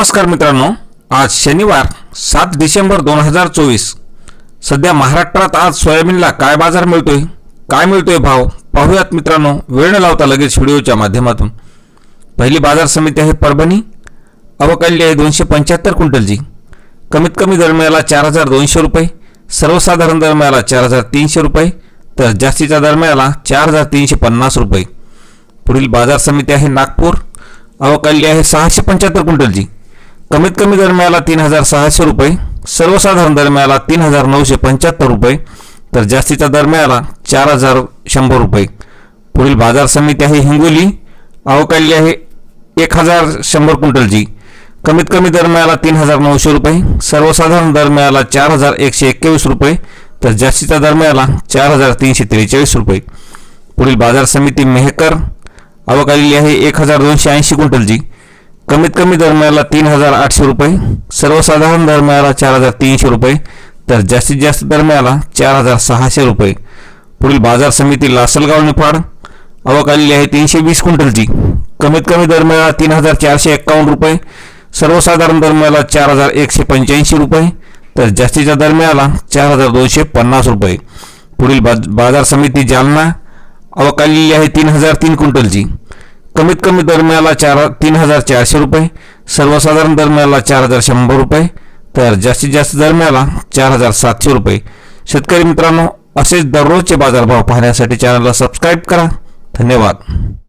नमस्कार मित्रांनो आज शनिवार सात डिसेंबर दोन हजार चोवीस. सध्या महाराष्ट्रात आज सोयाबीनला काय बाजार मिळतोय? काय मिळतोय भाव? पाहूयात मित्रांनो वेळ न लावता लगेच व्हिडिओच्या माध्यमातून. पहिली बाजार समिती आहे परभणी अवकाळली आहे दोनशे पंच्याहत्तर क्विंटलची. कमीत कमी दर मिळाला चार हजार दोनशे रुपये सर्वसाधारण दर मिळाला चार हजार तीनशे रुपये तर जास्तीचा दर मिळाला चार हजार तीनशे पन्नास रुपये. पुढील बाजार समिती आहे नागपूर अवकाळली आहे सहाशे पंच्याहत्तर क्विंटलची. कमीत कमी दरम्याला तीन हजार सहाशे रुपये सर्वसाधारण दरम्याला तीन हजार नऊशे पंच्याहत्तर रुपये तर जास्तीचा दरम्याला चार हजार शंभर रुपये. पुढील बाजार समिती आहे हिंगोली अवकाळली आहे एक हजार शंभर क्विंटलची. कमीत कमी दरम्याला तीन हजार नऊशे रुपये सर्वसाधारण दरम्याला चार हजार एकशे एक्केवीस रुपये तर जास्तीचा दरम्याला चार हजार तीनशे त्रेचाळीस रुपये. पुढील बाजार समिती मेहकर अवकाळलेली आहे एक हजार दोनशे ऐंशी क्विंटलची. कमीत कमी दरम्याला तीन हजार आठशे रुपये सर्वसाधारण दरम्याला चार हजार तीनशे रुपये तर जास्तीत जास्त दरम्याला चार हजार सहाशे रुपये. पुढील बाजार समिती लासलगाव निफाड अवकाळलेली आहे तीनशे वीस क्विंटलची. कमीत कमी दरम्याला तीन हजार चारशे एक्कावन्न रुपये सर्वसाधारण दरम्याला चार हजार एकशे पंच्याऐंशी रुपये तर जास्तीचा दरम्याला चार हजार दोनशे पन्नास रुपये. पुढील बाज बाजार समिती जालना अवकाळलेली आहे तीन हजार तीन क्विंटलची. कमीत कमी दरम्याला चार तीन हजार चारशे रुपये. सर्वसाधारण दरम्याला चार हजार शंभर रुपये. तर जास्तीत जास्त दरम्याला चार हजार सातशे रुपये. शेतकरी मित्रांनो असेच दररोजचे बाजारभाव पाहण्यासाठी चॅनलला सबस्क्राईब करा. धन्यवाद.